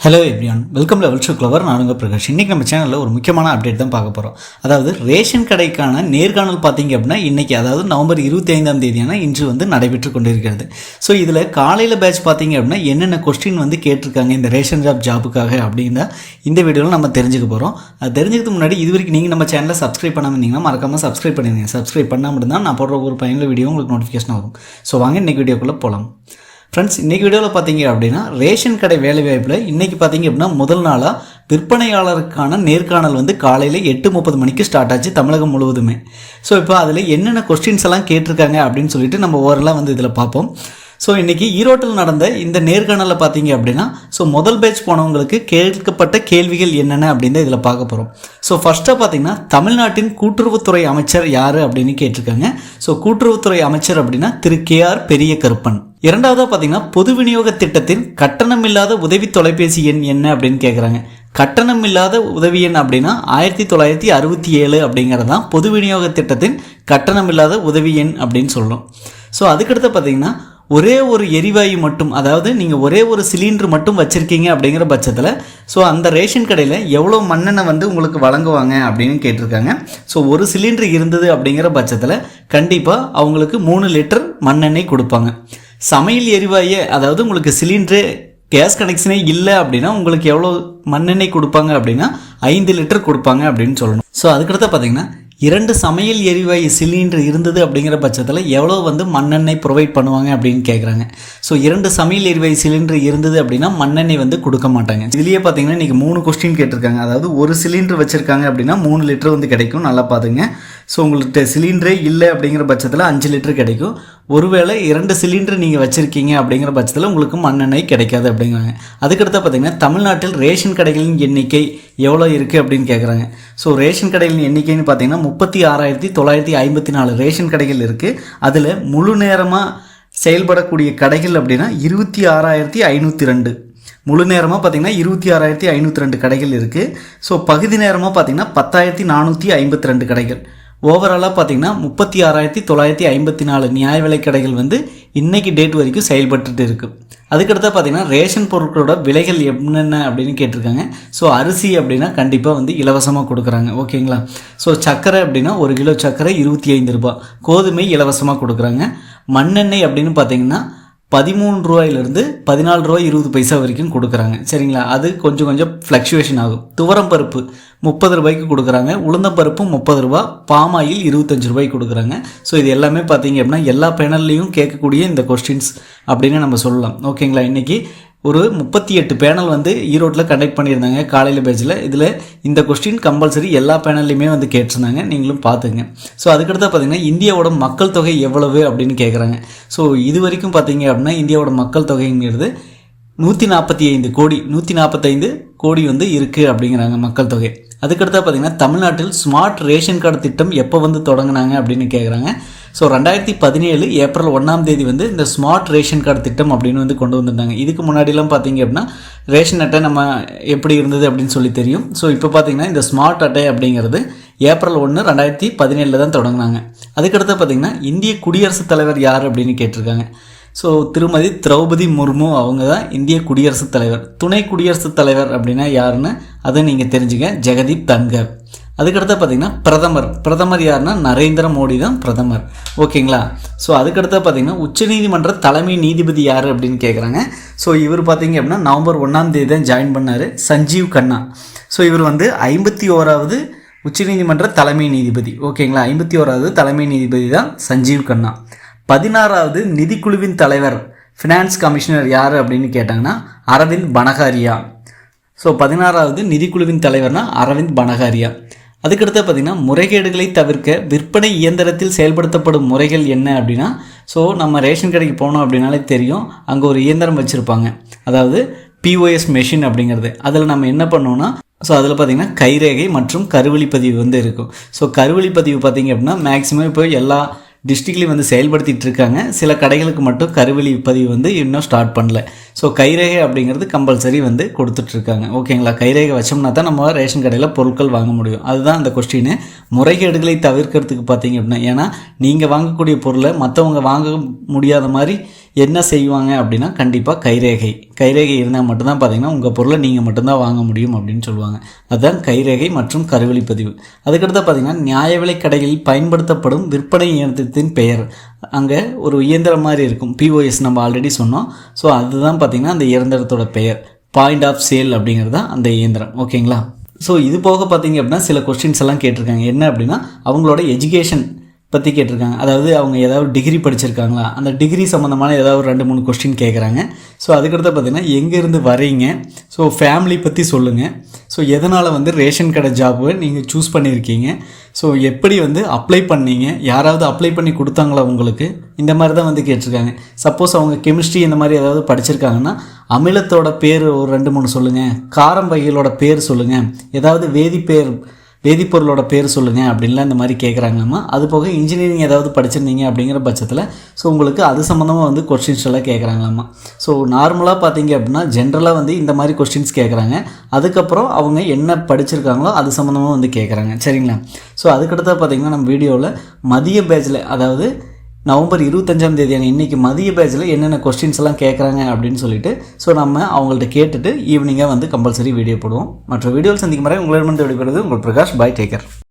Hello everyone welcome level show clever நானுங்க பிரகாஷ். இன்றைக்கி நம்ம சேனலில் ஒரு முக்கியமான அப்டேட் தான் பார்க்க போகிறோம் அதாவது ரேஷன் கடைக்கான நேர்காணல் பார்த்தீங்க அப்படின்னா இன்றைக்கி அதாவது நவம்பர் இருபத்தி ஐந்தாம் தேதியான இன்று வந்து நடைபெற்று கொண்டிருக்கிறது. ஸோ இதில் காலையில் பேட்ச் பார்த்தீங்க அப்படின்னா என்னென்ன கொஸ்டின் வந்து கேட்டிருக்காங்க இந்த ரேஷன் ஜாப் ஜாபுக்காக அப்படின்னா இந்த வீடியோவில் நம்ம தெரிஞ்சுக்க போகிறோம் அது தெரிஞ்சதுக்கு முன்னாடி இது வரைக்கும் நீங்கள் நம்ம சேனலை சப்ஸ்கிரைப் பண்ணாமல் இருந்தீங்கன்னா மறக்காமல் சப்ஸ்கிரைப் பண்ணிடுங்க. சப்ஸ்கிரைப் பண்ணால் மட்டும்தான் நான் போடுற ஒரு பயனுள்ள வீடியோ உங்களுக்கு நோட்டிஃபிகேஷன் வரும். ஸோ வாங்க இன்றைக்கி வீடியோக்குள்ளே போகலாம் ஃப்ரெண்ட்ஸ் இன்றைக்கி வீடியோவில் பார்த்தீங்க அப்படின்னா ரேஷன் கடை வேலைவாய்ப்பில் இன்றைக்கி பார்த்தீங்க அப்படின்னா முதல் நாளாக விற்பனையாளருக்கான நேர்காணல் வந்து காலையில் எட்டு முப்பது மணிக்கு ஸ்டார்ட் ஆச்சு தமிழகம் முழுவதுமே. ஸோ இப்போ அதில் என்னென்ன கொஸ்டின்ஸ் எல்லாம் கேட்டிருக்காங்க அப்படின்னு சொல்லிட்டு நம்ம ஓரெல்லாம் வந்து இதில் பார்ப்போம். ஸோ இன்றைக்கி ஈரோட்டில் நடந்த இந்த நேர்காணலில் பார்த்தீங்க அப்படின்னா ஸோ முதல் பேட்ச் போனவங்களுக்கு கேட்கப்பட்ட கேள்விகள் என்னென்ன அப்படின்னு இதில் பார்க்க போகிறோம் ஸோ ஃபஸ்ட்டாக பார்த்தீங்கன்னா தமிழ்நாட்டின் கூட்டுறவுத்துறை அமைச்சர் யார் அப்படின்னு கேட்டிருக்காங்க. ஸோ கூட்டுறவுத்துறை அமைச்சர் அப்படின்னா திரு கே ஆர் பெரிய கருப்பன் இரண்டாவதாக பார்த்தீங்கன்னா பொது விநியோக திட்டத்தின் கட்டணம் இல்லாத உதவி தொலைபேசி எண் என்ன அப்படின்னு கேட்குறாங்க கட்டணம் இல்லாத உதவி எண் அப்படின்னா ஆயிரத்தி தொள்ளாயிரத்தி அறுபத்தி ஏழு அப்படிங்கிறது தான் பொது விநியோக திட்டத்தின் கட்டணம் இல்லாத உதவி எண் அப்படின்னு சொல்கிறோம் ஸோ அதுக்கடுத்து பார்த்தீங்கன்னா ஒரே ஒரு எரிவாயு மட்டும் அதாவது நீங்கள் ஒரே ஒரு சிலிண்டர் மட்டும் வச்சுருக்கீங்க அப்படிங்கிற பட்சத்தில் ஸோ அந்த ரேஷன் கடையில் எவ்வளோ மண்ணெண்ணெய் வந்து உங்களுக்கு வழங்குவாங்க அப்படின்னு கேட்டிருக்காங்க. ஸோ ஒரு சிலிண்டர் இருந்தது அப்படிங்கிற பட்சத்தில் கண்டிப்பாக அவங்களுக்கு மூணு லிட்டர் மண்ணெண்ணெய் கொடுப்பாங்க. சமையல் எரிவாயு அதாவது உங்களுக்கு சிலிண்டரு கேஸ் கனெக்ஷனே இல்லை அப்படின்னா உங்களுக்கு எவ்வளோ மண்ணெண்ணெய் கொடுப்பாங்க அப்படின்னா ஐந்து லிட்டர் கொடுப்பாங்க அப்படின்னு சொல்லணும். ஸோ அதுக்கடுத்து பார்த்தீங்கன்னா இரண்டு சமையல் எரிவாயு சிலிண்டர் இருந்தது அப்படிங்கிற பட்சத்தில் எவ்வளோ வந்து மண்ணெண்ணெய் ப்ரொவைட் பண்ணுவாங்க அப்படின்னு கேட்குறாங்க ஸோ இரண்டு சமையல் எரிவாயு சிலிண்டர் இருந்தது அப்படின்னா மண்ணெண்ணெய் வந்து கொடுக்க மாட்டாங்க. இதுலேயே பார்த்தீங்கன்னா இன்றைக்கி மூணு கொஸ்டின் கேட்டிருக்காங்க. அதாவது ஒரு சிலிண்டர் வச்சுருக்காங்க அப்படின்னா மூணு லிட்டர் வந்து கிடைக்கும். நல்லா பார்த்துங்க. ஸோ உங்கள்கிட்ட சிலிண்டரே இல்லை அப்படிங்கிற பட்சத்தில் அஞ்சு லிட்டர் கிடைக்கும். ஒருவேளை இரண்டு சிலிண்டர் நீங்கள் வச்சுருக்கீங்க அப்படிங்கிற பட்சத்தில் உங்களுக்கு மண்ணெண்ணெய் கிடைக்காது அப்படிங்கிறாங்க அதுக்கடுத்து பார்த்தீங்கன்னா தமிழ்நாட்டில் ரேஷன் கடைகளின் எண்ணிக்கை எவ்வளோ இருக்குது அப்படின்னு கேட்குறாங்க ஸோ ரேஷன் கடைகளின் எண்ணிக்கைன்னு பார்த்தீங்கன்னா முப்பத்தி ஆறாயிரத்தி தொள்ளாயிரத்தி ஐம்பத்தி நாலு ரேஷன் கடைகள் இருக்குது அதில் முழு நேரமாக செயல்படக்கூடிய கடைகள் அப்படின்னா இருபத்தி ஆறாயிரத்தி ஐநூற்றி ரெண்டு. முழு நேரமாக பார்த்தீங்கன்னா இருபத்தி ஆறாயிரத்தி ஐநூற்றி ரெண்டு கடைகள் இருக்குது ஸோ பகுதி நேரமாக பார்த்தீங்கன்னா பத்தாயிரத்தி நானூற்றி ஐம்பத்தி ரெண்டு கடைகள். ஓவராலாக பார்த்தீங்கன்னா முப்பத்தி ஆறாயிரத்தி தொள்ளாயிரத்தி ஐம்பத்தி நாலு நியாய விலை கடைகள் வந்து இன்றைக்கி டேட் வரைக்கும் செயல்பட்டுட்டு இருக்குது அதுக்கடுத்து பார்த்தீங்கன்னா ரேஷன் பொருட்களோட விலைகள் என்னென்ன அப்படின்னு கேட்டிருக்காங்க. ஸோ அரிசி அப்படின்னா கண்டிப்பாக வந்து இலவசமாக கொடுக்குறாங்க. ஓகேங்களா? ஸோ சர்க்கரை அப்படின்னா ஒரு கிலோ சர்க்கரை இருபத்தி ஐந்து ரூபாய். கோதுமை இலவசமாக கொடுக்குறாங்க. மண்ணெண்ணெய் அப்படின்னு பார்த்தீங்கன்னா பதிமூணு ரூபாயிலிருந்து பதினாலு ரூபாய் இருபது பைசா வரைக்கும் கொடுக்குறாங்க. சரிங்களா? அது கொஞ்சம் கொஞ்சம் ஃப்ளக்சுவேஷன் ஆகும். துவரம் பருப்பு முப்பது ரூபாய்க்கு கொடுக்குறாங்க. உளுந்தம்பருப்பு முப்பது ரூபா பாமாயில் இருபத்தஞ்சு ரூபாய்க்கு கொடுக்குறாங்க. ஸோ இது எல்லாமே பார்த்தீங்க அப்படின்னா எல்லா பேனல்லையும் கேட்கக்கூடிய இந்த கொஸ்டின்ஸ் அப்படின்னு நம்ம சொல்லலாம். ஓகேங்களா இன்றைக்கி ஒரு முப்பத்தி எட்டு பேனல் வந்து ஈரோட்டில் கண்டக்ட் பண்ணியிருந்தாங்க காலையில் பேஜில் இதில் இந்த கொஸ்டின் கம்பல்சரி எல்லா பேனல்லையுமே வந்து கேட்டிருந்தாங்க. நீங்களும் பார்த்துங்க. ஸோ அதுக்கடுத்து பார்த்தீங்கன்னா இந்தியாவோட மக்கள் தொகை எவ்வளவு அப்படின்னு கேட்குறாங்க ஸோ இது வரைக்கும் பார்த்தீங்க அப்படின்னா இந்தியாவோட மக்கள் தொகைங்கிறது நூற்றி நாற்பத்தி ஐந்து கோடி நூற்றி நாற்பத்தைந்து கோடி வந்து இருக்குது அப்படிங்கிறாங்க மக்கள் தொகை. அதுக்கடுத்தா பார்த்தீங்கன்னா தமிழ்நாட்டில் ஸ்மார்ட் ரேஷன் கார்டு திட்டம் எப்போ வந்து தொடங்கினாங்க அப்படின்னு கேட்குறாங்க ஸோ ரெண்டாயிரத்தி பதினேழு ஏப்ரல் ஒன்றாம் தேதி வந்து இந்த ஸ்மார்ட் ரேஷன் கார்டு திட்டம் அப்படின்னு வந்து கொண்டு வந்திருந்தாங்க. இதுக்கு முன்னாடிலாம் பார்த்தீங்க அப்படின்னா ரேஷன் அட்டை நம்ம எப்படி இருந்தது அப்படின்னு சொல்லி தெரியும். ஸோ இப்போ பார்த்தீங்கன்னா இந்த ஸ்மார்ட் அட்டை அப்படிங்கிறது ஏப்ரல் ஒன்று ரெண்டாயிரத்தி பதினேழில் தான் தொடங்கினாங்க. அதுக்கடுத்து பார்த்தீங்கன்னா இந்திய குடியரசுத் தலைவர் யார் அப்படின்னு கேட்டிருக்காங்க. ஸோ திருமதி திரௌபதி முர்மு அவங்க தான் இந்திய குடியரசுத் தலைவர். துணை குடியரசுத் தலைவர் அப்படின்னா யாருன்னு அதை நீங்கள் தெரிஞ்சுங்க ஜெகதீப் தன்கர். அதுக்கடுத்து பார்த்தீங்கன்னா பிரதமர். பிரதமர் யாருன்னா நரேந்திர மோடி தான் பிரதமர். ஓகேங்களா? ஸோ அதுக்கடுத்து பார்த்தீங்கன்னா உச்சநீதிமன்ற தலைமை நீதிபதி யார் அப்படின்னு கேட்குறாங்க ஸோ இவர் பார்த்தீங்க அப்படின்னா நவம்பர் ஒன்றாம் தேதி தான் ஜாயின் பண்ணார். சஞ்சீவ் கண்ணா. ஸோ இவர் வந்து ஐம்பத்தி ஓராவது உச்சநீதிமன்ற தலைமை நீதிபதி. ஓகேங்களா? ஐம்பத்தி ஓராவது தலைமை நீதிபதி தான் சஞ்சீவ் கண்ணா. பதினாறாவது நிதிக்குழுவின் தலைவர் ஃபினான்ஸ் கமிஷனர் யார் அப்படின்னு கேட்டாங்கன்னா அரவிந்த் பனகாரியா. ஸோ பதினாறாவது நிதிக்குழுவின் தலைவர்னா அரவிந்த் பனகாரியா. அதுக்கடுத்து பார்த்திங்கன்னா முறைகேடுகளை தவிர்க்க விற்பனை இயந்திரத்தில் செயல்படுத்தப்படும் முறைகள் என்ன அப்படின்னா ஸோ நம்ம ரேஷன் கடைக்கு போனோம் அப்படின்னாலே தெரியும் அங்கே ஒரு இயந்திரம் வச்சுருப்பாங்க. அதாவது பிஓஎஸ் மெஷின் அப்படிங்கிறது. அதில் நம்ம என்ன பண்ணோம்னா ஸோ அதில் பார்த்திங்கன்னா கைரேகை மற்றும் கருவழி பதிவு வந்து இருக்கும். ஸோ கருவழி பதிவு பார்த்திங்க அப்படின்னா மேக்ஸிமம் இப்போ எல்லா டிஸ்ட்ரிக்ட்லேயும் வந்து செயல்படுத்திகிட்டு இருக்காங்க. சில கடைகளுக்கு மட்டும் கருவழி பதிவு வந்து இன்னும் ஸ்டார்ட் பண்ணல. ஸோ கைரேகை அப்படிங்கிறது கம்பல்சரி வந்து கொடுத்துட்ருக்காங்க. ஓகேங்களா? கைரேகை வச்சோம்னா தான் நம்ம ரேஷன் கடையில் பொருட்கள் வாங்க முடியும். அதுதான் அந்த கொஸ்டின் முறைகேடுகளை தவிர்க்கிறதுக்கு பார்த்தீங்க அப்படின்னா ஏன்னா நீங்கள் வாங்கக்கூடிய பொருளை மற்றவங்க வாங்க முடியாத மாதிரி என்ன செய்வாங்க அப்படின்னா கண்டிப்பாக கைரேகை. கைரேகை இருந்தால் மட்டும்தான் பார்த்தீங்கன்னா உங்கள் பொருளை நீங்கள் மட்டும்தான் வாங்க முடியும் அப்படின்னு சொல்லுவாங்க. அதுதான் கைரேகை மற்றும் கருவழி அதுக்கடுத்து பார்த்தீங்கன்னா நியாய விலை கடைகளில் பயன்படுத்தப்படும் விற்பனை இயந்திரத்தின் பெயர். அங்கே ஒரு இயந்திரம் மாதிரி இருக்கும். பிஓஎஸ் நம்ம ஆல்ரெடி சொன்னோம். ஸோ அதுதான் பார்த்தீங்கன்னா அந்த இயந்திரத்தோட பெயர். பாயிண்ட் ஆஃப் சேல் அப்படிங்கிறது தான் அந்த இயந்திரம். ஓகேங்களா ஸோ இது போக பார்த்தீங்க அப்படின்னா சில கொஸ்டின்ஸ் எல்லாம் கேட்டிருக்காங்க. என்ன அப்படின்னா அவங்களோட எஜுகேஷன் பற்றி கேட்டிருக்காங்க. அதாவது அவங்க ஏதாவது டிகிரி படிச்சிருக்காங்களா? அந்த டிகிரி சம்மந்தமான ஏதாவது ஒரு ரெண்டு மூணு கொஸ்டின் கேட்குறாங்க ஸோ அதுக்கடுத்து பார்த்தீங்கன்னா எங்கேருந்து வரீங்க? ஸோ ஃபேமிலி பற்றி சொல்லுங்கள் ஸோ எதனால் வந்து ரேஷன் கடை ஜாபை நீங்கள் சூஸ் பண்ணியிருக்கீங்க? ஸோ எப்படி வந்து அப்ளை பண்ணீங்க? யாராவது அப்ளை பண்ணி கொடுத்தாங்களா உங்களுக்கு? இந்த மாதிரி தான் வந்து கேட்டிருக்காங்க. சப்போஸ் அவங்க கெமிஸ்ட்ரி இந்த மாதிரி ஏதாவது படிச்சிருக்காங்கன்னா அமிலத்தோட பேர் ஒரு ரெண்டு மூணு சொல்லுங்கள் காரம் வகைகளோட பேர் சொல்லுங்கள் ஏதாவது வேதிப்பேர் வேதிப்பொருளோட பேர் சொல்லுங்கள் அப்படின்லாம் இந்த மாதிரி கேட்குறாங்கம்மா அது போக இன்ஜினியரிங் ஏதாவது படிச்சிருந்தீங்க அப்படிங்கிற பட்சத்தில் ஸோ உங்களுக்கு அது சம்மந்தமாக வந்து கொஸ்டின்ஸ் எல்லாம் கேட்குறாங்களாம்மா ஸோ நார்மலாக பார்த்தீங்க அப்படின்னா ஜென்ரலாக வந்து இந்த மாதிரி கொஸ்டின்ஸ் கேட்குறாங்க அதுக்கப்புறம் அவங்க என்ன படிச்சிருக்காங்களோ அது சம்மந்தமாக வந்து கேட்குறாங்க சரிங்களா? ஸோ அதுக்கடுத்தா பார்த்தீங்கன்னா நம்ம வீடியோவில் மதிய பேட்சில் அதாவது நவம்பர் இருபத்தஞ்சாம் தேதியான இன்றைக்கி மதிய பேட்சில் என்னென்ன கொஸ்டின்ஸ் எல்லாம் கேட்குறாங்க அப்படின்னு சொல்லிட்டு ஸோ நம்ம அவங்கள்ட்ட கேட்டுட்டு ஈவினிங்காக வந்து கம்பல்சரி வீடியோ போடுவோம். மற்ற வீடியோவில் சந்திக்கும் வரை உங்களிடமிருந்து விடைபெறுவது உங்கள் பிரகாஷ் பாய் டேக்கர்